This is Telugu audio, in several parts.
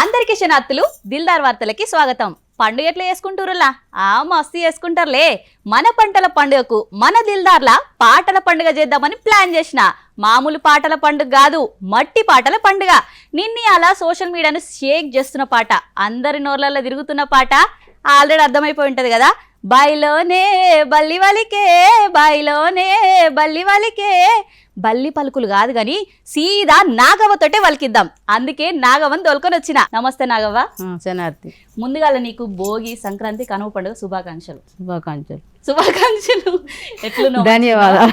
అందరికి శనార్థులు దిల్దార్ వార్తలకి స్వాగతం. పండుగ ఎట్లా చేసుకుంటారులా ఆ మస్తు చేసుకుంటారులే మన పంటల పండుగకు మన దిల్దార్ల పాటల పండుగ చేద్దామని ప్లాన్ చేసిన. మామూలు పాటల పండుగ కాదు మట్టి పాటల పండుగ. నిన్ని అలా సోషల్ మీడియాను షేక్ చేస్తున్న పాట అందరి నోర్లలో తిరుగుతున్న పాట ఆల్రెడీ అర్థమైపోయి ఉంటుంది కదా? బాయిలోనే బల్లి వలికే బాయిలోనే బల్లి వలికే. బల్లి పలుకులు కాదు గాని సీదా నాగవ్వతోటే వలికిద్దాం. అందుకే నాగవ్వని తోలుకొని వచ్చిన. నమస్తే నాగవ్వ. శనార్థి ముందుగా నీకు భోగి సంక్రాంతి కనుమ పండుగ శుభాకాంక్షలు. శుభాకాంక్షలు. శుభాకాంక్షలు. ఎట్లున్నావు? ధన్యవాదాలు.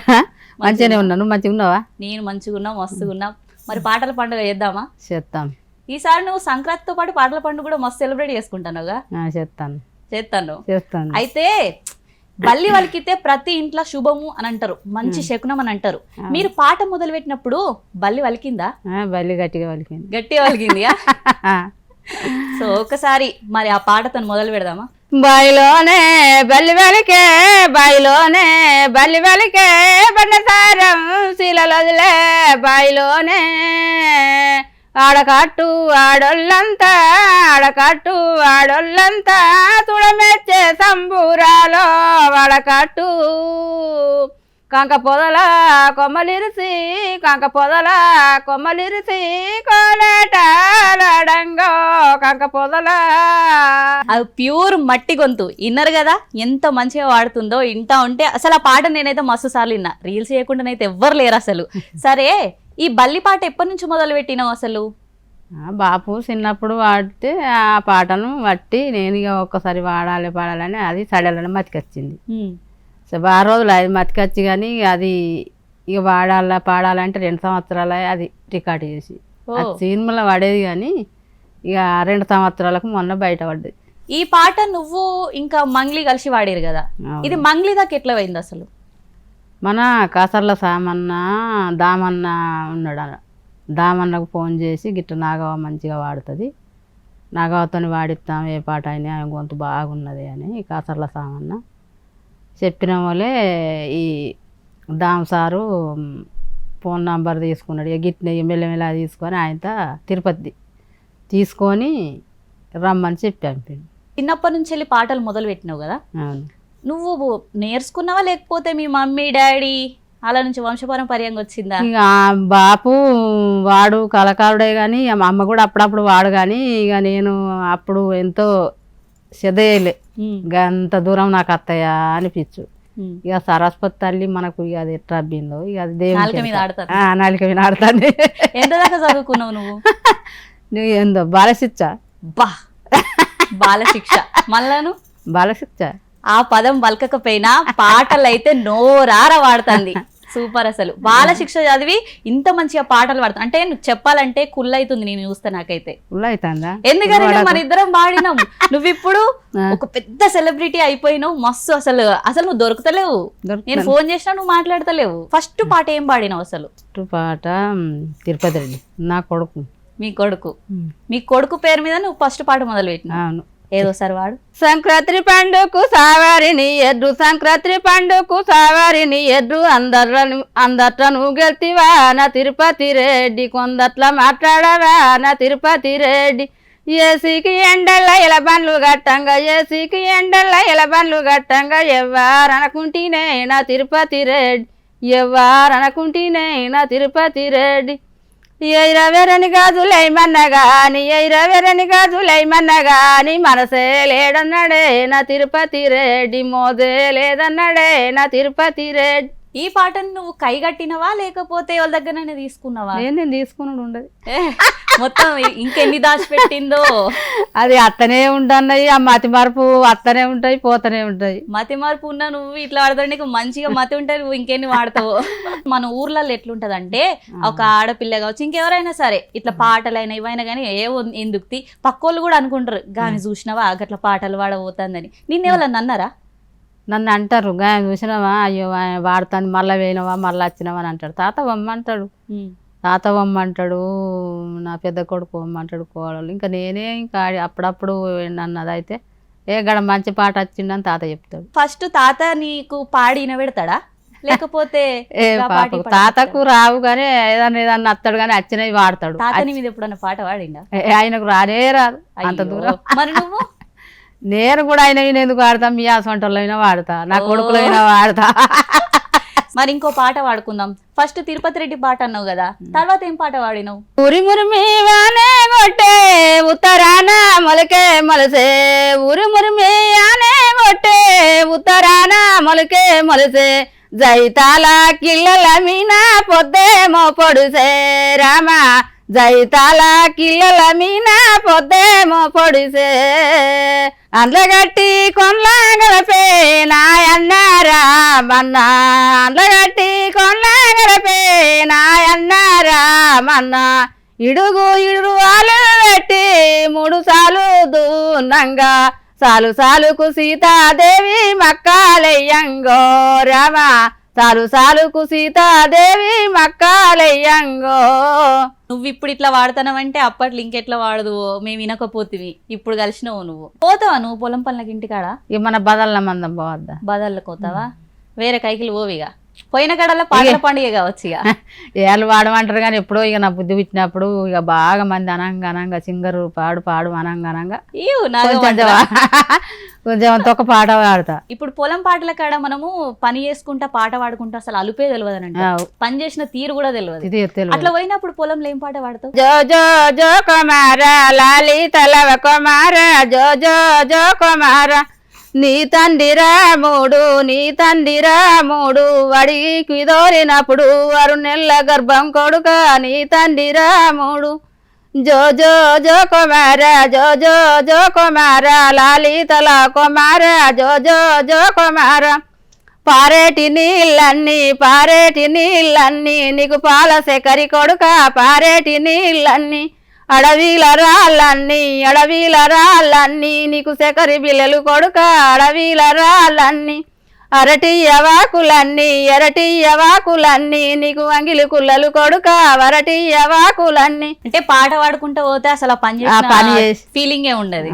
మంచిగానే ఉన్నాను మంచిగా ఉన్నావా? నేను మంచిగా ఉన్నా మస్తుగా ఉన్నా. మరి పాటల పండుగ చేద్దామా? చేస్తాం. ఈసారి నువ్వు సంక్రాంతితో పాటు పాటల పండుగ కూడా మస్తు సెలబ్రేట్ చేసుకుంటానుగా చేస్తాను. చేస్తాను. చేస్తాను. అయితే బల్లి వలికితే ప్రతి ఇంట్లో శుభము అని అంటారు. మంచి శకునం అని అంటారు. మీరు పాట మొదలు పెట్టినప్పుడు బల్లి వలికిందా? బల్లి గట్టిగా వలికింది. గట్టి వలికింది సో ఒకసారి మరి ఆ పాటతో మొదలు పెడదామా? బాయిలోనే బల్లి వెలికే బాయిలోనే బల్లి వెలికే బండసారం శీలలొదిలే బాయిలోనే ఆడకట్టు ఆడొల్లంతా ఆడకట్టు ఆడొల్లంతా తుడమెచ్చే సంబూరాలో వాడకట్టు కంక పొదల కొమ్మలిరిసి కంక పొదల కొమ్మలిరిసి కోలాటాడంగో కంక పొదల. అది ప్యూర్ మట్టి గొంతు. విన్నారు కదా ఎంత మంచిగా వాడుతుందో ఇంటా ఉంటే. అసలు ఆ పాట నేనైతే మస్తు సార్లు విన్నా. రీల్స్ చేయకుండానైతే ఎవ్వరు లేరు అసలు. సరే ఈ బల్లి పాట ఎప్పటి నుంచి మొదలు పెట్టినావు అసలు బాపు చిన్నప్పుడు వాడితే ఆ పాటను బట్టి నేను ఇక ఒక్కసారి వాడాలి పాడాలని అది సడలని మతికొచ్చింది. సో ఆ రోజులు అది మతికొచ్చి కానీ అది ఇక వాడాలా పాడాలంటే రెండు సంవత్సరాలు అది రికార్డ్ చేసి. సినిమాలో పడేది కానీ ఇక రెండు సంవత్సరాలకు మొన్న బయట పడ్డది ఈ పాట నువ్వు ఇంకా మంగ్లీ కలిసి వాడారు కదా. ఇది మంగ్లీ దాకా ఎట్లా పోయింది అసలు? మన కాసర్ల సామన్న దామన్న ఉన్నాడు. దామన్నకు ఫోన్ చేసి గిట్ట నాగవ మంచిగా వాడుతుంది. నాగవతో వాడిస్తాం ఏ పాట అయినా ఆమె గొంతు బాగున్నది అని కాసర్ల సామన్న. చెప్పిన వాళ్ళే ఈ దామ్ సారు ఫోన్ నంబర్ తీసుకున్నాడు. ఇక గిట్న మెల్లమెల్ల తీసుకొని ఆయనతో తిరుపతి తీసుకొని రమ్మని చెప్పి పంపిండు చిన్నప్పటి నుంచి వెళ్ళి పాటలు మొదలు పెట్టినావు కదా? అవును. నువ్వు నేర్చుకున్నావా లేకపోతే మీ మమ్మీ డాడీ అలా నుంచి వంశపారంపర్యంగా వచ్చిందా? ఇక బాపు వాడు కళాకారుడే కానీ మా అమ్మ కూడా అప్పుడప్పుడు వాడు కానీ ఇక నేను అప్పుడు ఎంతో సెదయలే ఇక అంత దూరం నాకు అత్తయ్య అనిపించు. ఇక సరస్వతి తల్లి మనకు ఇక అది ఎట్లా అబ్బిందో ఇక అది దేవుని నాలుక మీద చేత. ఆడతారు ఆ, నాలుక మీద ఆడుతుంది. ఎంత దాకా చదువుకున్నావు నువ్వు? నువ్వు ఏందో బాలశిక్ష. బా. బాలశిక్ష. మళ్ళాను బాలశిక్ష. ఆ పదం పలకకపోయినా పాటలు అయితే నోరార వాడుతుంది. సూపర్ అసలు. బాలశిక్ష చదివి ఇంత మంచిగా పాటలు పాడుతా అంటే నువ్వు చెప్పాలంటే కుళ్ళైతుంది నేను చూస్తే నాకైతే. ఉల్ల అవుతుందా ఎందుకంటే మన ఇద్దరం పాడినాం నువ్వు ఇప్పుడు. ఒక పెద్ద సెలబ్రిటీ అయిపోయినావు. మస్తు అసలు అసలు నువ్వు దొరుకుతలేవు. నేను ఫోన్ చేసినా నువ్వు మాట్లాడతలేవు. ఫస్ట్ పాట ఏం పాడినావు అసలు? చుట్టూ పాట తిరుపతి రెడ్డి. నా కొడుకు. మీ కొడుకు. మ్, మీ కొడుకు పేరు మీద నువ్వు ఫస్ట్ పాట మొదలు పెట్టినావు అవును. ఏదో సార్ వాడు. సంక్రాంతి పండుగకు సావారిని ఎడ్డు సంక్రాంతి పండుగకు సావారిని ఎడ్డు అందర్లను అందట్లను గెలితివా నా తిరుపతి రెడ్డి కొందట్ల మాట్లాడవా? నా తిరుపతి రెడ్డి ఏసీకి ఎండల్ల ఇలా బండ్లు గట్టంగా ఏసీకి ఎండల్ల ఇలా బండ్లు గట్టంగా ఎవ్వారనుకుంటేనే నా తిరుపతి రెడ్డి ఎవ్వారనుకుంటేనే నా తిరుపతి రెడ్డి. ఎయిరవెరని గాజులేమన్నా గాని ఎయిరవెరని గాజులేమన్నా గాని మనసే లేడన్నాడే నా తిరుపతి రెడ్డి మోదే లేదన్నాడే నా తిరుపతి రెడ్డి. ఈ పాటను నువ్వు కైగట్టినవా లేకపోతే వాళ్ళ దగ్గరనే తీసుకున్నావా? నేను నేను తీసుకున్నాడు ఉండదు. మొత్తం ఇంకెన్ని దాచిపెట్టిందో? అది అత్తనే ఉండన్నాయి ఆ మతి మార్పు అత్తనే ఉంటాయి పోతనే ఉంటాయి. మతి మార్పు ఉన్న నువ్వు ఇట్లా వాడతావు నీకు మంచిగా మతి ఉంటే నువ్వు ఇంకెన్ని వాడతావు? మన ఊర్లలో ఎట్లుంటదంటే ఒక ఆడపిల్ల కావచ్చు ఇంకెవరైనా సరే ఇట్లా పాటలైనా ఇవైనా కానీ ఏ ఎందుకు? పక్కోళ్ళు కూడా అనుకుంటారు గాని చూసినావా? గట్ల పాటలు వాడబోతుందని నిన్నెవరన్నా అన్నారా? నన్ను అంటారు గా చూసినావా? అయ్యో వాడుతాను మళ్ళీ వేయినవా? మళ్ళీ వచ్చినావా? అని అంటాడు. తాత వమ్మంటాడు తాత వమ్మంటాడు నా పెద్ద కొడుకు వమ్మంటాడు కోడలు. ఇంకా నేనే ఇంకా అప్పుడప్పుడు అన్నది అయితే ఏ గడ మంచి పాట వచ్చిందని తాత చెప్తాడు. ఫస్ట్ తాత నీకు పాడి పెడతాడా లేకపోతే తాతకు రావు కానీ ఏదన్నా ఏదన్నా అత్తాడు కానీ వచ్చినవి వాడతాడు. మీద ఎప్పుడన్నా పాట పాడిండా? ఏ, ఆయనకు రానే రాదు. అంత. దూరం. మరి నువ్వు? నేను కూడా ఆయన ఎందుకు వాడతా? మీ అసంటోళ్ళైనా వాడతా. నా. కొడుకులైనా వాడతా. మరి ఇంకో పాట పాడుకుందాం ఫస్ట్ తిరుపతి రెడ్డి పాట అన్నావు కదా తర్వాత ఏం పాట పాడినావు ఉరి మురిమి వానే కొట్టే ఉత్తరాన మొలకే మొలసే. ఉరి మురిమి ఆనే కొట్టే ఉత్తరాన మొలకే మొలసే. జైతాల కిల్లల మీన పొద్దేమో పొడుసే. రామ జైతాల కిల్లల మీన పొద్దేమో పొడిసే. అండ్లగట్టి కొండ్ల నాయన్నారా మన్నా రామన్న. అండ్లగట్టి కొండ్ల గడపే నాయన్న ఇడుగు ఇడుగు ఆలు పెట్టి మూడు సాలు దూనంగా సాలు సాలుకు సీతాదేవి మక్కాలయ్యంగో రామ. సాలు సాలుకు సీతాదేవి మక్కాలయ్యంగో. నువ్వు ఇప్పుడు ఇట్లా వాడుతున్నావంటే అప్పట్లో ఇంకెట్లా వాడదు మేము వినకపోతివి. ఇప్పుడు కలిసినావు నువ్వు. పోతావా నువ్వు పొలం పనులకి ఇంటికాడ? ఇక మన బదల్ల మందం పోవద్దా? బదళ్ళకి పోతావా? వేరే కైకిలు పోవిగా? పోయిన కాడల్లో పాటల పండుగ కావచ్చు ఇక. ఏళ్ళు వాడమంటారు కానీ ఎప్పుడో ఇక నా బుద్ధి పుట్టినప్పుడు ఇక బాగా మంది అనంగా అనంగా సింగరు పాడు పాడు అనంగా అనంగా. కొంచెం ఒక పాట పాడతా. ఇప్పుడు పొలం పాటల కాడ మనము పని చేసుకుంటా పాట పాడుకుంటా అసలు అలుపే తెలియదు పని చేసిన తీరు కూడా తెలియదు అట్లా పోయినప్పుడు పొలంలో ఏం పాట పాడతావు? జో జో జో కుమార లాలి తలవ కుమార జో జో జో కుమార. నీ తండ్రి రాముడు నీ తండ్రి రాముడు వడికి దోరినప్పుడు వారు నెల్ల గర్భం కొడుక నీ తండ్రి రాముడు జో జో జో కుమార జో జో జో కుమార. లాలితల కుమార జో జో జో కుమార. పారేటి నీళ్ళన్నీ పారేటి నీళ్ళన్నీ నీకు పాల కొడుక పారేటి నీళ్ళన్నీ. అడవిల రాళ్ళన్నీ అడవిల రాళ్ళన్నీ నీకు సెకరి బిల్లలు కొడుక అడవిల రాళ్ళన్నీ. అరటి యవాకులన్నీ ఎరటి యవాకులన్నీ నీకు అంగిలి కుల్లలు కొడుక వరటి యవాకులన్నీ అంటే పాట పాడుకుంటా పోతే అసలు ఆ పని చేసిన చేసి- ఫీలింగే ఉండదు.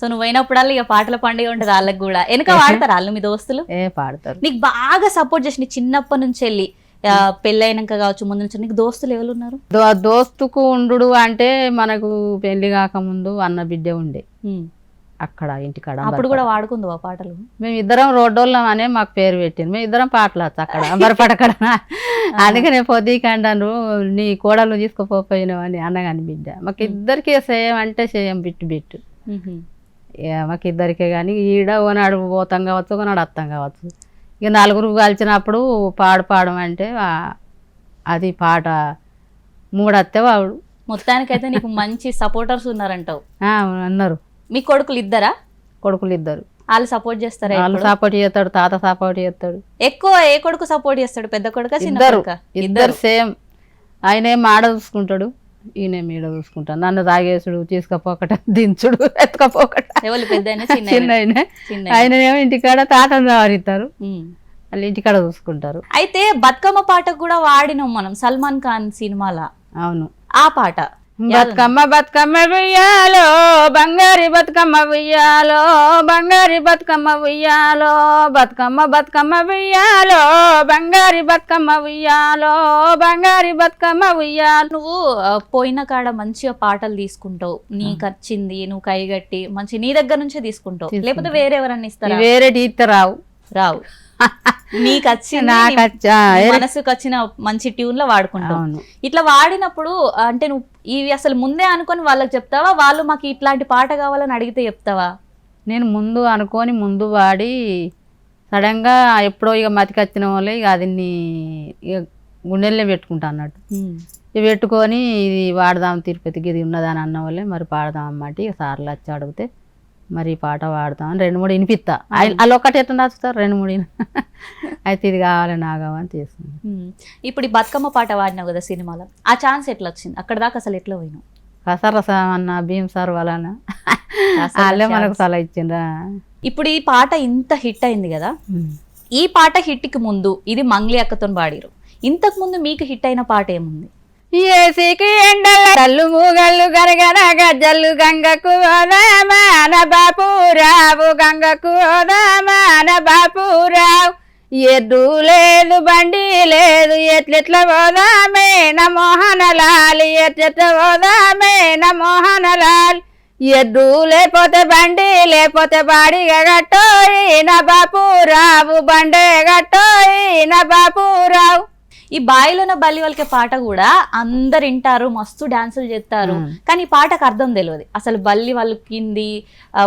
సో నువ్వు పోయినప్పుడల్లా ఇక పాటల పండుగ ఉంటది వాళ్ళకి కూడా. వెనక వాడతారు వాళ్ళు మీ దోస్తులు? ఏ పాడతారు. నీకు బాగా సపోర్ట్ చేసి నీ చిన్నప్పటి నుంచి వెళ్ళి. పెళ్ళైనాక కావచ్చు ముందు నుంచి నీకు దోస్తులు ఎవరు ఉన్నారు దోస్తుకు ఉండు అంటే మనకు పెళ్ళి కాకముందు అన్న బిడ్డ ఉండే. అక్కడ ఇంటికాడ అప్పుడు కూడా వాడుకుందు ఆ పాటలు? మేము ఇద్దరం రోడ్డోళ్ళం అనే మాకు పేరు పెట్టింది. మేము ఇద్దరం పాటలు వచ్చు అక్కడ. అంబరపడకడ అందుకనే పొద్దుకంటాను నీ కోడలు తీసుకుపోయినావు అని అన్నగాని బిడ్డ. మాకు ఇద్దరికి సేయం అంటే సేయం బిట్టు బిట్టు. మాకు ఇద్దరికే కానీ ఈడ ఓనాడు పోతాం కావచ్చు ఒకనాడు అత్తం కావచ్చు. ఇక నలుగురు కలిసినప్పుడు పాడు పాడడం అంటే అది పాట మూడత్తే వాడు మొత్తానికైతే నీకు మంచి సపోర్టర్స్ ఉన్నారంటావు. ఆ, అన్నారు. మీ కొడుకులు ఇద్దరా? కొడుకులు ఇద్దరు. వాళ్ళు సపోర్ట్ చేస్తారా వాళ్ళు? సపోర్ట్ చేస్తాడు తాత సపోర్ట్ చేస్తాడు. ఎక్కువ ఏ కొడుకు సపోర్ట్ చేస్తాడు? పెద్ద కొడుక చిన్న ఇద్దరు. ఇద్దరు సేమ్. ఆయన ఏం ఆడ చూసుకుంటాడు. ఈయన ఈడ చూసుకుంటాడు నన్ను తాగేసుడు తీసుకపోకట దించుడు ఎత్తుకపోకట. ఎవరు పెద్ద చిన్న? ఆయన ఏమో ఇంటికాడ తాతను సవరిస్తారు ఉమ్. వాళ్ళు ఇంటికాడ చూసుకుంటారు. అయితే బతుకమ్మ పాటకు కూడా వాడినాం మనం సల్మాన్ ఖాన్ సినిమాలో. అవును. ఆ పాట. బతుకమ్మ బతుకమ్మ ఉయ్యాలో బంగారి బతుకమ్మ ఉయ్యాలో బంగారి బతుకమ్మ ఉయ్యాలో బతుకమ్మ బతుకమ్మ ఉయ్యాలో బంగారి బతుకమ్మ ఉయ్యాలో బంగారి బతుకమ్మ ఉయ్యాలో. నువ్వు పోయిన కాడ మంచిగా పాటలు తీసుకుంటావు. నీకు వచ్చింది నువ్వు కైగట్టి మంచి నీ దగ్గర నుంచే తీసుకుంటావు. తీసుకుంటా. లేకపోతే వేరే ఎవరన్నా ఇస్తారా వేరే టీచర్ రావు. రావు. నీకు వచ్చింది నాకు నీ- వచ్చా నీ మనసుకు వచ్చిన మంచి ట్యూన్లో వాడుకుంటావు ఇట్లా వాడినప్పుడు అంటే నువ్వు ఇవి అసలు ముందే అనుకొని వాళ్ళకి చెప్తావా? వాళ్ళు మాకు ఇట్లాంటి పాట కావాలని అడిగితే చెప్తావా? నేను ముందు అనుకొని ముందు వాడి సడన్గా ఎప్పుడో ఇక మతికి వచ్చిన వాళ్ళే ఇక అది ఇక గుండెల్లో పెట్టుకుంటా అన్నట్టు. ఇవి పెట్టుకొని ఇది వాడదాం తిరుపతికి ఇది ఉన్నదని అన్న వాళ్ళే మరి పాడదాం అన్నమాట ఇక సార్లు వచ్చి అడిగితే మరి పాట వాడతాం అని రెండు మూడు వినిపిస్తా. అలా ఒక్కటి ఎట్లా నచ్చుతారు రెండు మూడు అయితే ఇది కావాలి నా కావాలని తీసుకుంది ఉమ్. ఇప్పుడు ఈ బతుకమ్మ పాట వాడినావు కదా సినిమాలో ఆ ఛాన్స్ ఎట్లా వచ్చింది అక్కడ దాకా అసలు ఎట్లా పోయినావు? కసరస అన్న భీమ్ సార్ వాళ్ళన కసరస వాళ్ళే మనకు సలహా ఇచ్చిండ్రా. ఇప్పుడు ఈ పాట ఇంత హిట్ అయింది కదా ఈ పాట హిట్కి ముందు ఇది మంగ్లీ అక్కతో పాడిరు ఇంతకు ముందు మీకు హిట్ అయిన పాట ఏముంది? ఏసీకి ఎండల తల్లు మూగళ్ళు గరగర గజ్జలు గంగకు ఓదామాన బాపురావు గంగకు ఓదామాన బాపురావు. ఎద్దు లేదు బండి లేదు ఎట్లెట్ల పోదామే నమోహన లాలి ఎట్లెట్ల పోదామే నమోహన మోహన లాలి ఎద్దు లేకపోతే బండి లేకపోతే బాడిగా గట్టోయి నా బాపు రావు బండే గట్టోయి నా బాపు రావు ఈ బాయిలోన బల్లి వాళ్ళకి పాట కూడా అందరు వింటారు మస్తు డాన్సులు చేస్తారు. కానీ ఈ పాటకు అర్థం తెలియదు. అసలు బల్లి వాళ్ళకింది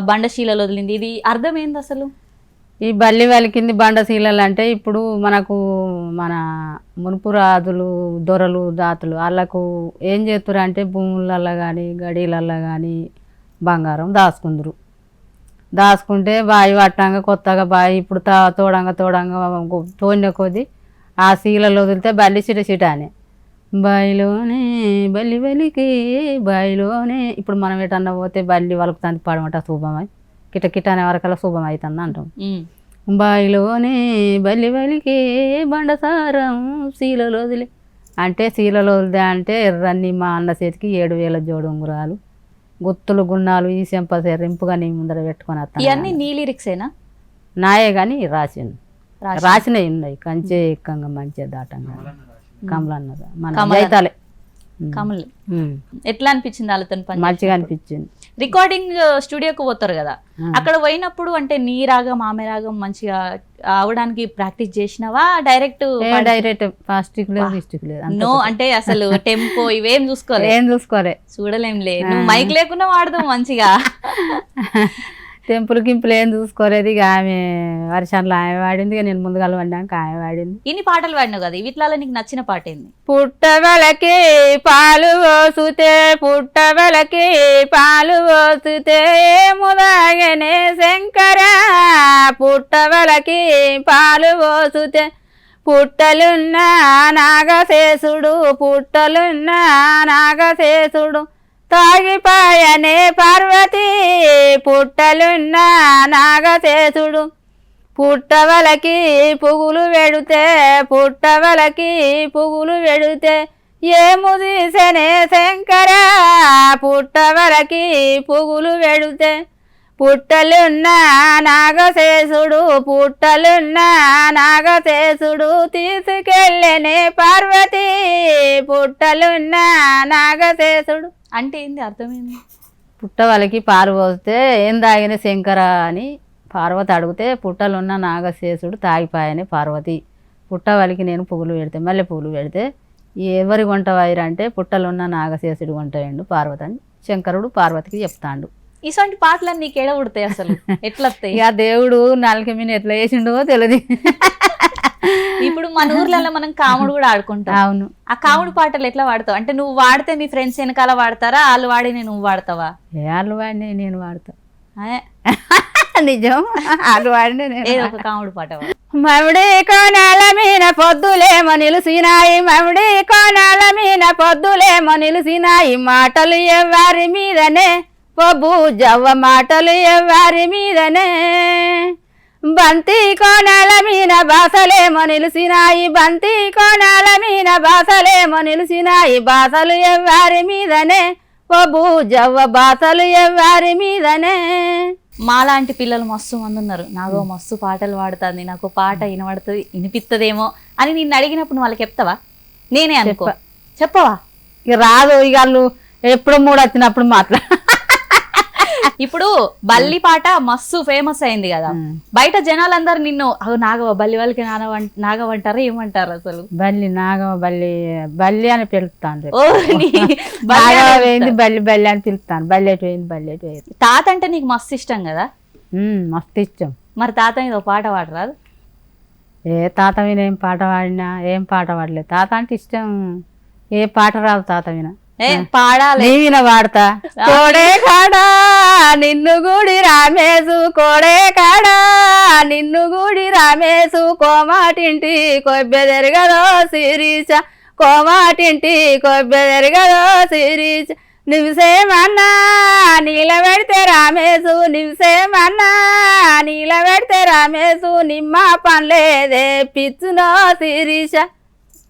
బండశీలలో వదిలింది. ఇది అర్థం ఏంది అసలు? ఈ బల్లి వలికింది బండశీలలు అంటే ఇప్పుడు మనకు మన మునుపు రాజులు దొరలు దాతులు వాళ్ళకు ఏం చేస్తారు అంటే భూములల్లో కానీ గడీలల్లో కానీ బంగారం దాచుకుందరు. దాచుకుంటే బావి పట్టంగా కొత్తగా బావి ఇప్పుడు తా తోడంగా తోడంగా తోడిన కొద్దీ ఆ శీలలో వదిలితే బల్లి చిట చిట అని బాయిలోనే బల్లి బలికి బాయిలోనే ఇప్పుడు మనం ఎటన్నా పోతే బల్లి వాళ్ళకు తంతి పాడమంట శుభమై. కిట కిట అనే వరకల్లా శుభం అవుతుంది అంటాం. బాయిలోనే బల్లి బలికి బండసారం శీలలో వదిలే. అంటే శీలలో వదిలే అంటే ఎర్రన్ని మా అన్న చేతికి ఏడు వేల జోడు ఉంగురాలు గుత్తులు గున్నాలు ఈ చెంప రింపుగా నీ ముందర పెట్టుకొని ఇవన్నీ వస్తాను నీ లిరిక్సేనా? నాయే కానీ రాసింది రాసి- రాసినవి ఉన్నాయి. కంచె ఎక్కంగా మంచిగా దాటంగా. కమలన్నది మన కమల. జైతాలే. కమల్. ఉమ్. ఎట్లా అనిపించింది వాళ్ళతో పని మంచిగా అనిపించింది. రికార్డింగ్ స్టూడియోకి పోతారు కదా. అక్కడ పోయినప్పుడు అంటే నీ రాగం ఆమె రాగం మంచిగా అవడానికి ప్రాక్టీస్ చేసినావా? డైరెక్ట్ డైరెక్ట్ లేదు అంత నో అంటే అసలు టెంపో ఇవేం చూసుకోలే. ఏం చూసుకోలే. చూడలేంలే. నువ్వు మైక్ లేకుండా వాడదాం మంచిగా. టెంపుల్ గింపులు ఏం చూసుకోలేదు ఇక ఆమె వర్షంలో ఆమె వాడింది ఇక నేను ముందుగా పడ్డాక ఆమె వాడింది ఇన్ని పాటలు పాడినావు కదా వీటిలో నీకు నచ్చిన పాట ఏంది? పుట్టవలకి పాలు పోసుతే పుట్టవలకి పాలు పోసుతే ముదాగనే శంకర. పుట్టవలకి పాలు పోసుతే పుట్టలున్న నాగశేషుడు పుట్టలున్న నాగశేషుడు. తాగిపాయనే పార్వతి పుట్టలున్న నాగశేషుడు. పుట్టవలకి పువ్వులు వెడితే పుట్టవలకి పువ్వులు వెడితే ఏము తీసనే శంకర? పుట్టవలకి పువ్వులు వెడితే. పుట్టలున్న నాగశేషుడు పుట్టలున్న నాగశేషుడు తీసుకెళ్ళనే పార్వతి పుట్టలున్న నాగశేషుడు. అంటే ఏంది అర్థమైంది? పుట్టవలకి పాలు పోస్తే ఏం తాగిన శంకర అని పార్వతి అడిగితే పుట్టలున్న నాగశేషుడు తాగిపాయని పార్వతి. పుట్టవలికి నేను పువ్వులు పెడితే మళ్ళీ పువ్వులు పెడితే ఎవరి వంట వైరు అంటే పుట్టలున్న నాగశేషుడు వంట వేయండు పార్వతి అని శంకరుడు పార్వతికి చెప్తాండు. ఇటువంటి పాటలన్నీ నీకు ఎడ ఉడతాయి అసలు? ఎట్లా వస్తాయి ఇక దేవుడు నాలుక మీద ఎట్లా వేసిండో తెలియదు ఇప్పుడు మన ఊర్లలో మనం కాముడు కూడా ఆడుకుంటాం. అవును. ఆ కాముడు పాటలు ఎట్లా వాడతావు? అంటే నువ్వు వాడితే మీ ఫ్రెండ్స్ వెనకాల వాడతారా? వాళ్ళు వాడి నువ్వు వాడతావా? వాళ్ళు వాడిని నేను వాడతా. నిజం. వాళ్ళు వాడిని నేను ఏదో ఒక కాముడు పాట. మమిడి కోనాల మీన పొద్దులేమో నిలిసినాయి మమిడి కోనాల మీన పొద్దులేమో నిలిసినాయి మాటలు ఎవ్వారి మీదనే? పొబ్బు జవ్వ మాటలు ఎవ్వారి మీదనే? బంతి కోణాల మీన బాసలేమో నిలిసినాయి బంతి కోణాల మీన బాసలేమో నిలిసినాయి బాసలు ఎవ్వారి మీదనే పొబ్బు జవ్వ బాసలు ఎవ్వారి మీదనే. మాలాంటి పిల్లలు మస్తు మంది ఉన్నారు. నాగో మస్తు పాటలు పాడుతుంది. నాకు పాట వినబడుతుంది వినిపిస్తుందేమో అని నిన్ను అడిగినప్పుడు వాళ్ళకి చెప్తావా? నేనే అనుకో. చెప్ప. చెప్పవా? ఇక రాదు ఇక వాళ్ళు ఎప్పుడు మూడు వచ్చినప్పుడు మాట్లా ఇప్పుడు బల్లి పాట మస్తు ఫేమస్ అయింది కదా. బయట జనాలందరూ నిన్ను నాగవ బల్లి వాళ్ళకి నాగవ- నాగవంటారా ఏమంటారు అసలు? బల్లి నాగమ బల్లి బల్లి అని పిలుస్తాను బల్లి వేయింది. బల్లి బల్లి అని పిలుస్తాను. బల్లి ఎటు వేయింది బల్లి ఎటు వేయింది. తాత అంటే నీకు మస్తు ఇష్టం కదా? మస్తు ఇష్టం. మరి తాత మీద ఒక పాట పాడరాదు ఏ తాత విన ఏం పాట పాడినా ఏం పాట పాడలేదు. తాత అంటే ఇష్టం. ఏ పాట రాదు తాత ఏ పాడాలి. నీ విన పాడతా కోడే కాడా నిన్ను గుడి రామేసు కోడే కాడా నిన్ను గుడి రామేసు కోమాటింటి కొబ్బెదెరగదో సిరీచ కోమాటింటి కొబ్బెదెరగదో సిరీచ నివసేమన్నా నీల పెడితే రామేసు నివసేమన్నా నీల పెడితే రామేసు నిమ్మ పనిలేదే పిచ్చునో శిరీష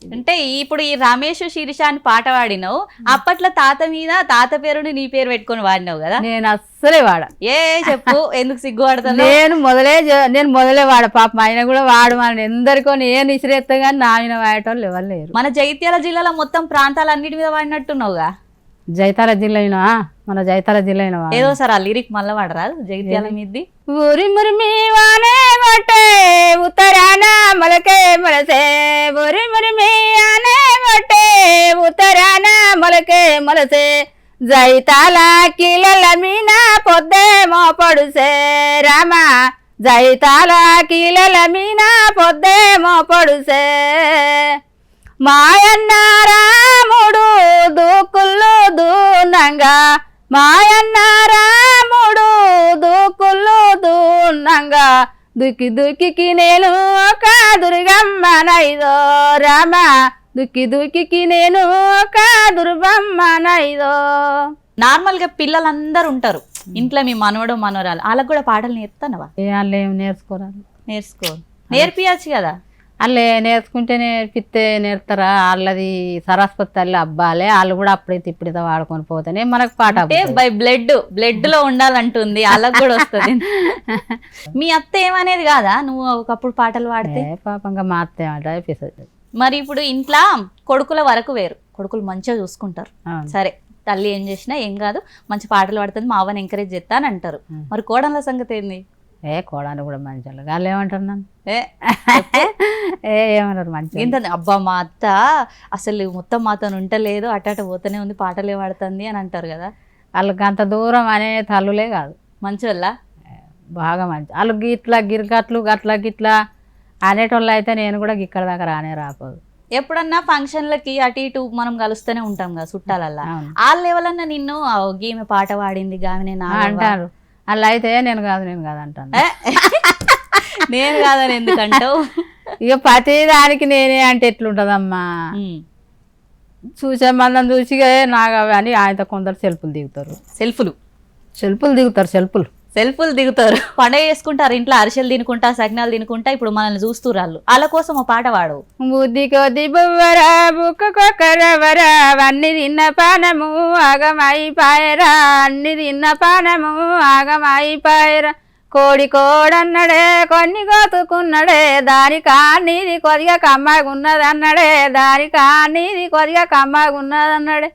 అంటే ఇప్పుడు ఈ రమేష్ శిరీష అని పాట పాడినావు అప్పట్లో తాత మీద తాత పేరుని నీ పేరు పెట్టుకొని వాడినావు కదా? నేను అస్సలే వాడ. ఏ చెప్పు ఎందుకు సిగ్గుపడతాను నేను మొదలే నేను మొదలే వాడ పాపం ఆయన కూడా వాడమని ఎందరికో నేను ఇసిరేస్తా కానీ నా ఆయన వాడేటోళ్ళు ఎవరు లేరు. మన జగిత్యాల జిల్లాలో మొత్తం ప్రాంతాలన్నిటి మీద వాడినట్టున్నావుగా? జైతాల జిల్లా అయినా మన జైతాల జిల్లా అయినా ఏదో సార్ ఆ లిరిక్ మళ్ళా వాడరాదు. జగిత్యాల మీది ఊరి మురిమి వానే కొట్టే ఉత్తరాన మొలకే మొలసే. ఊరి మురిమి ఆనే కొట్టే ఉత్తరాన మొలకే మొలసే. జైతాల కీలల మీన పొద్దేమో పొడుసే. రామ జైతాల కీలల మీన పొద్దేమో పొడుసే. మాయన్న రాముడు దూకుళ్ళు దూనంగా మాయన్న రాముడు దూకుళ్ళు దూనంగా దుక్కి దుక్కి నేను ఒక దుర్గమ్మనైదో రామ దుక్కి దుక్కి నేను ఒక దుర్గమ్మనైదో నార్మల్గా పిల్లలందరూ ఉంటారు. ఇంట్లో మీ మనవడు మనవరాలు వాళ్ళకి కూడా పాటలు నేర్పుతానవా? ఏ వాళ్ళు ఏం నేర్చుకోరాలు నేర్చుకో. నేర్పియచ్చు కదా. వాళ్ళే నేర్చుకుంటే నేర్పిస్తే నేర్తారా? వాళ్ళది సరస్వతి తల్లి అబ్బాలే. వాళ్ళు కూడా అప్పుడైతే ఇప్పుడైతే వాడుకొని పోతేనే మనకు పాట అంటే. బై బ్లడ్ బ్లడ్లో ఉండాలంటుంది. వాళ్ళకి కూడా వస్తుంది. మీ అత్త ఏమనేది కాదా? నువ్వు ఒకప్పుడు పాటలు పాడితే పాపంగా మా అత్త ఏమంటే మరి ఇప్పుడు ఇంట్లో కొడుకుల వరకు వేరు. కొడుకులు మంచిగా చూసుకుంటారు. సరే తల్లి ఏం చేసినా ఏం కాదు. మంచి పాటలు పాడుతుంది. మా అవ్వని ఎంకరేజ్ చేస్తా అని అంటారు. మరి కోడళ్ళ సంగతి ఏంది? ఏ కోడాలు కూడా మంచి వాళ్ళు వాళ్ళు ఏమంటారు నన్ను? ఏ. ఏ ఏమన్నారు మంచి ఇంత అబ్బా మా అత్త అసలు మొత్తం మాతో ఉంటలేదు అట్ట పోతూనే ఉంది పాటలే పాడుతుంది అని అంటారు కదా. వాళ్ళకి అంత దూరం అనే తల్లులే కాదు. మంచోళ్ళ? బాగా మంచి వాళ్ళు గిట్లా గిరిగట్లు గట్ల గిట్లా అనేటోళ్ళు అయితే నేను కూడా ఇక్కడ దాకా రానే రాపోదు ఎప్పుడన్నా ఫంక్షన్లకి అటు ఇటు మనం కలుస్తూనే ఉంటాం కదా చుట్టాలల్లా. వాళ్ళు ఎవరన్నా నిన్ను "ఆ, గీమె పాట పాడింది గామె ఆ, అంటారు. వాళ్ళు అయితే నేను కాదు నేను కాదు అంటాను నేను కాదని ఎందుకంటావు? ఇక ప్రతి దానికి నేనే అంటే ఎట్లుంటదమ్మా. చూసే మందం చూసి నాకు అవి అని ఆయనతో కొందరు సెల్ఫులు దిగుతారు. సెల్ఫ్లు. సెల్ఫులు దిగుతారు సెల్ఫులు. సెల్ఫ్లు దిగుతారు. పండగ చేసుకుంటారు ఇంట్లో అరిసెలు తినుకుంటా సగ్నాలు తినుకుంటా ఇప్పుడు మనల్ని చూస్తున్నారు వాళ్ళు కోసం ఒక పాట పాడు. బుద్ధి కొద్ది బువ్వరా బుక్క కొక్కరవరా అన్ని తిన్న పానము ఆగమై పాయరా. అన్ని తిన్న పానము ఆగమై పాయరా. కోడి కోడన్నడే కొన్ని కోతుకున్నడే దాని కానీది కొద్దిగా కమ్మగున్నదన్నడే దాని కానీది కొద్దిగా కమ్మగున్నదన్నడే.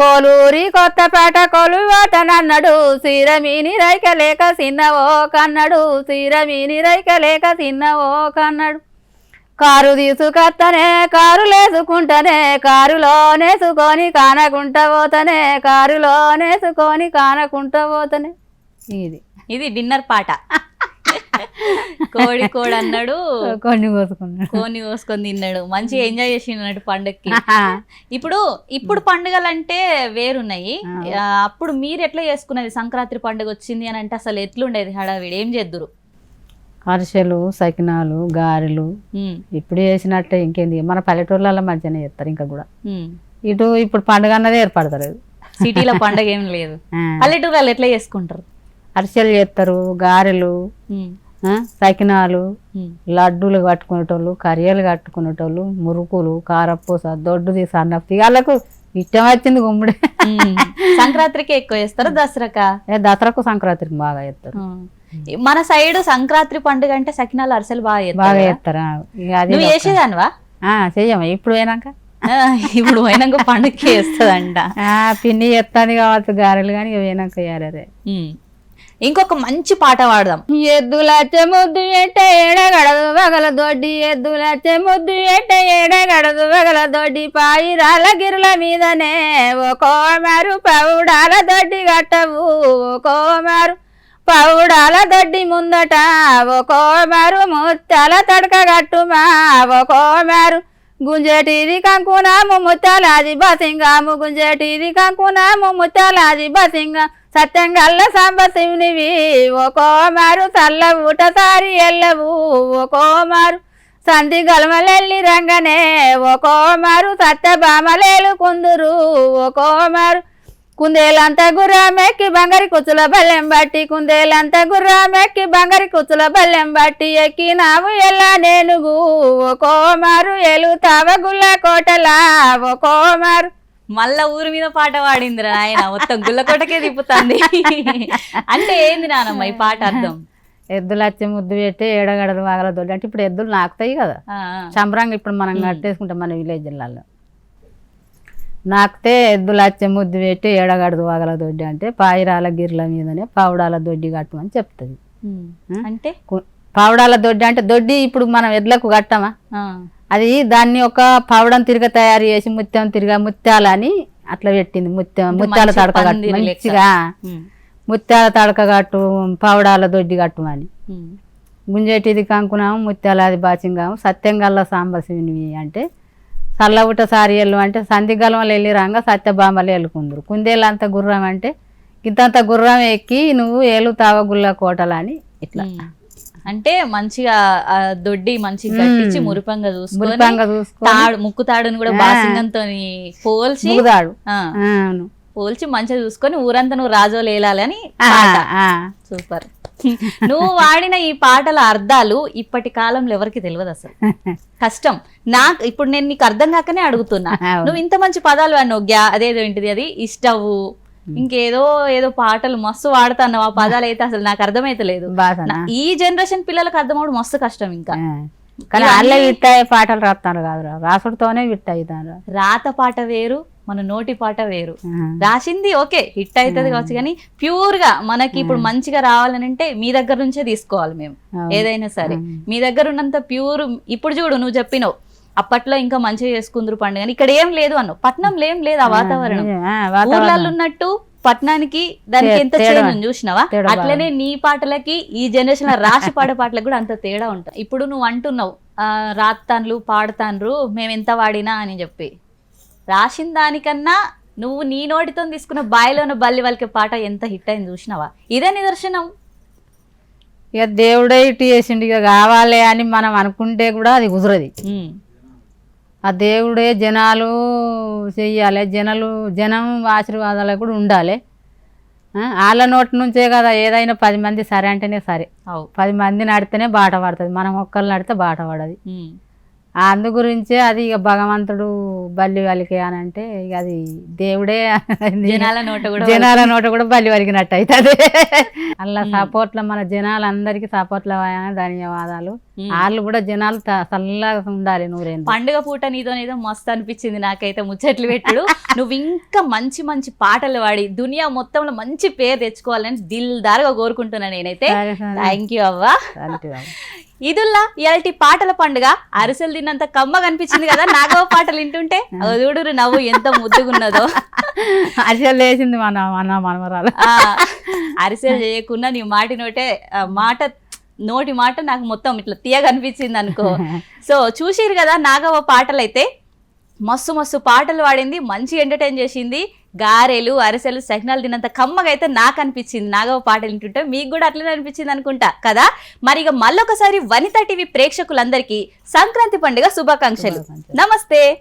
కోలూరి కొత్తపేట కొలువతనన్నాడు సీరమీని రైక లేక సిన్నవో కన్నాడు. సీరమీని రైక లేక సిన్నవో కన్నాడు. కారు తీసుకత్తనే కారు లేసుకుంటనే కారులోనేసుకొని కానకుంట పోతనే కారులోనేసుకొని కానకుంట పోతనే. ఇది. ఇది డిన్నర్ పాట. కోడి కోడి అన్నాడు. కొన్ని కోసుకున్నాడు. కోని కోసుకొని తిన్నాడు. మంచిగా ఎంజాయ్ చేసినట్టు పండక్కి. ఇప్పుడు ఇప్పుడు పండుగలు అంటే వేరున్నాయి. అప్పుడు మీరు ఎట్లా చేసుకునేది? సంక్రాంతి పండుగ వచ్చింది అని అంటే అసలు ఎట్లుండేది హడావిడి? ఏం చేద్దురు? అరిసెలు సకినాలు గారెలు. ఇప్పుడు చేసినట్టే ఇంకేంది? మన పల్లెటూర్లలో మంచిగానే చేస్తారు ఇంకా కూడా. ఇటు ఇప్పుడు పండుగ అన్నది ఏర్పడతలేదు. సిటీలో పండుగ ఏం లేదు. ఆ. పల్లెటూరు ఎట్లా చేసుకుంటారు? అరిసెలు చేస్తారు గారెలు సకినాలు. లడ్డూలు కట్టుకునేటోళ్ళు కరియలు కట్టుకునేటోళ్ళు మురుకులు కారపూస దొడ్డుది సన్నప్పి వాళ్ళకు ఇష్టం వచ్చింది గుమ్మడి. సంక్రాంతికి ఎక్కువ చేస్తారా దసరాకా? దసరాకు సంక్రాంతికి బాగా చేస్తారు. మన సైడ్ సంక్రాంతి పండుగ అంటే సకినాలు అరిసెలు బాగా బాగా చేస్తారు నువ్వు చేసేదానివా? ఆ, చెయ్యమ్మా ఇప్పుడు పోయినాక? ఇప్పుడు పోయినాక పండుగకి వేస్తుందంట ఆ, పిన్ని చేస్తాను కావచ్చు గారెలు కానీ పోయినాక ఉమ్. ఇంకొక మంచి పాట పాడదాం. ఎద్దుల చెముద్దు ఎట్ట ఏడగడదు వగల దొడ్డి. ఎద్దుల చెముద్దు ఎట్ట ఏడగడదు వగల దొడ్డి. పాయిరాల గిరుల మీదనే ఓ మారు పౌడాల దొడ్డి కట్టవు. ఒకో మారు పౌడాల దొడ్డి ముందట ఓ మారు ముత్తాల తడక కట్టుమా. కోమారు గుంజేటిది కంకునాము ముత్తాలాది బసింగాము. గుంజేటిది కంకునాము ముత్తాలాది బసింగా సత్యంగల్ల సాంబ శివునివి ఒకో మారు చల్ల ఊట సారి ఎల్లవు ఒకో మారు సంధి గలమలెల్లి రంగనే ఒకో మారు సత్య బామలేలు కుందురు ఒకో మారు కుందేలంత గుర్రమెక్కి బంగారి కుచ్చుల బల్లెం బట్టి కుందేలంతా గుర్రామెక్కి బంగారి కుచ్చుల బల్లెం బట్టి ఎక్కినావు ఎలా నేనుగు ఒకో మారు ఎలుతావ గుల్ల కోటలా ఒకో మారు మళ్ళా ఊరి మీద పాట పాడిందిరా ఆయన. మొత్తం గుల్లకోటకే తిప్పుతుంది. అంటే ఏంది నానమ్మ ఈ పాట అర్థం? ఎద్దులు వచ్చి ముద్దు పెట్టి ఏడగడలు వాగల దొడ్డి. అంటే ఇప్పుడు ఎద్దులు నాకుతాయి కదా. సంబరంగా ఇప్పుడు మనం కట్టేసుకుంటాం మన విలేజ్ జిల్లాలో. నాకితే ఎద్దులు వచ్చే ముద్దు పెట్టి ఏడగడదు వాగల దొడ్డి అంటే పాయిరాల గిర్ల మీదనే పావుడాల దొడ్డి కట్టమని చెప్తుంది. అంటే? పావుడాల దొడ్డి అంటే దొడ్డి ఇప్పుడు మనం ఎడ్లకు కట్టమా? అది దాన్ని ఒక పావుడం తిరగ తయారు చేసి ముత్యం తిరగ ముత్యాలని అట్లా పెట్టింది ముత్యం ముత్యాల తడక కట్టు. మంచిగా ముత్యాల తడక కట్టు పావుడాల దొడ్డి కట్టుమని. గుంజేటిది కంకునాము ముత్యాలాది బాచింగాము సత్యంగల్ల సాంబశివుని అంటే చల్లవుట సారియలు అంటే సంధిగలం వెళ్ళి రాగా సత్యభామలు ఎలుకుందరు కుందేళ్ళంత గుర్రం అంటే ఇంతంత గుర్రం ఎక్కి నువ్వు ఏలుతావ గుల్ల కోటలని ఇట్లా. అంటే మంచిగా దొడ్డి మంచిగా గట్టించి మురిపంగా చూసుకొని తాడు ముక్కు తాడుని కూడా బాసింగంతో పోల్చి. పోల్చి మంచిగా చూసుకొని ఊరంతా నువ్వు రాజోలు వేలాలని. సూపర్. నువ్వు వాడిన ఈ పాటల అర్థాలు ఇప్పటి కాలంలో ఎవరికి తెలియదు అసలు. కష్టం. నాకు ఇప్పుడు నేను నీకు అర్థం కాకనే అడుగుతున్నా. నువ్వు ఇంత మంచి పదాలు అన్నావు గ్యా అదేదో ఏంటిది అది? ఇష్టవు ఇంకేదో ఏదో పాటలు మస్తు వాడుతున్నావు ఆ పదాలు అయితే అసలు నాకు అర్థమైతలేదు. ఈ జనరేషన్ పిల్లలకు అర్థమవడం మస్తు కష్టం ఇంకా. కానీ వాళ్ళే విట్టాయి పాటలు రాస్తారు కాదురా రాసుడితోనే విట్టాయి దాని రాత పాట వేరు మన నోటి పాట వేరు. రాసింది ఓకే హిట్ అవుతుంది కావచ్చు కానీ ప్యూర్గా మనకి ఇప్పుడు మంచిగా రావాలని అంటే మీ దగ్గర నుంచే తీసుకోవాలి మేము. ఏదైనా సరే. మీ దగ్గర ఉన్నంత ప్యూర్ ఇప్పుడు చూడు నువ్వు చెప్పినావు. అప్పట్లో ఇంకా మంచిగా చేసుకుందరు పండుగ ఇక్కడ ఏం లేదు అన్నావు. పట్నంలో ఏం లేదు ఆ వాతావరణం. ఊర్లలో ఉన్నట్టు పట్నానికి దానికి ఎంత తేడా. చేంజ్ చూసినావా? అట్లనే నీ పాటలకి ఈ జనరేషన్ రాసి పాడే పాటలకు కూడా అంత తేడా ఉంటుంది ఇప్పుడు నువ్వు అంటున్నావు రాత్తాన్లు పాడతాన్రు మేము ఎంత వాడినా అని చెప్పి. రాసిన దానికన్నా నువ్వు నీ నోటితో తీసుకున్న బాయిలోన బల్లి వాళ్ళకి పాట ఎంత హిట్ అయింది చూసినావా? ఇదే నిదర్శనం. ఇక దేవుడే ఇటు చేసిండు ఇక కావాలి అని మనం అనుకుంటే కూడా అది కుదరది. ఆ దేవుడే జనాలు చెయ్యాలి. జనాలు జనం ఆశీర్వాదాలు కూడా ఉండాలి. వాళ్ళ నోటి నుంచే కదా ఏదైనా పది మంది సరే అంటేనే సరే. పది మంది నడితేనే బాట పడుతుంది. మనం ఒక్కళ్ళు నడితే బాట పడది. అందు గురించే అది ఇక భగవంతుడు బల్లి వలికే అని అంటే ఇక అది దేవుడే జనాల నోట కూడా జనాల నోట కూడా బలి వలికినట్టు అవుతుంది అలా సపోర్ట్ల మన జనాలందరికీ సపోర్ట్ల ధన్యవాదాలు. ఉమ్. వాళ్ళు కూడా జనాలు చల్లగా ఉండాలి నూరేందు పండుగ పూట నీతోనేదో మస్తు అనిపించింది నాకైతే ముచ్చట్లు పెట్టుడు. నువ్వు ఇంకా మంచి మంచి పాటలు పాడి దునియా మొత్తంలో మంచి పేరు తెచ్చుకోవాలని దిల్ దారుగా కోరుకుంటున్నా నేనైతే. థ్యాంక్ యూ అవ్వా. ఇదుల్లా ఇలాంటి పాటల పండుగ అరిసెలు తిన్నంత కమ్మగా అనిపించింది కదా నాగవ పాటలు వింటుంటే? చూడు నవ్వు ఎంత ముద్దుగున్నదో. అరిసెలు వేసింది మన మన మనమరాలు. అరిసెలు చేయకుండా నీ మాటి నోటే మాట నోటి మాట నాకు మొత్తం ఇట్లా తీయగా అనిపించింది అనుకో. సో చూసిరు కదా నాగవ్వ పాటలు అయితే మస్తు మస్తు పాటలు పాడింది మంచి ఎంటర్టైన్ చేసింది. గారెలు అరిసెలు సహనాలు తిన్నంత కమ్మగా అయితే నాకు అనిపించింది. నాగవ్వ పాటలు వింటుంటే మీకు కూడా అట్లనే అనిపించింది అనుకుంటా కదా? మరి ఇక మళ్ళొకసారి వనిత టీవీ ప్రేక్షకులందరికీ సంక్రాంతి పండుగ శుభాకాంక్షలు. నమస్తే!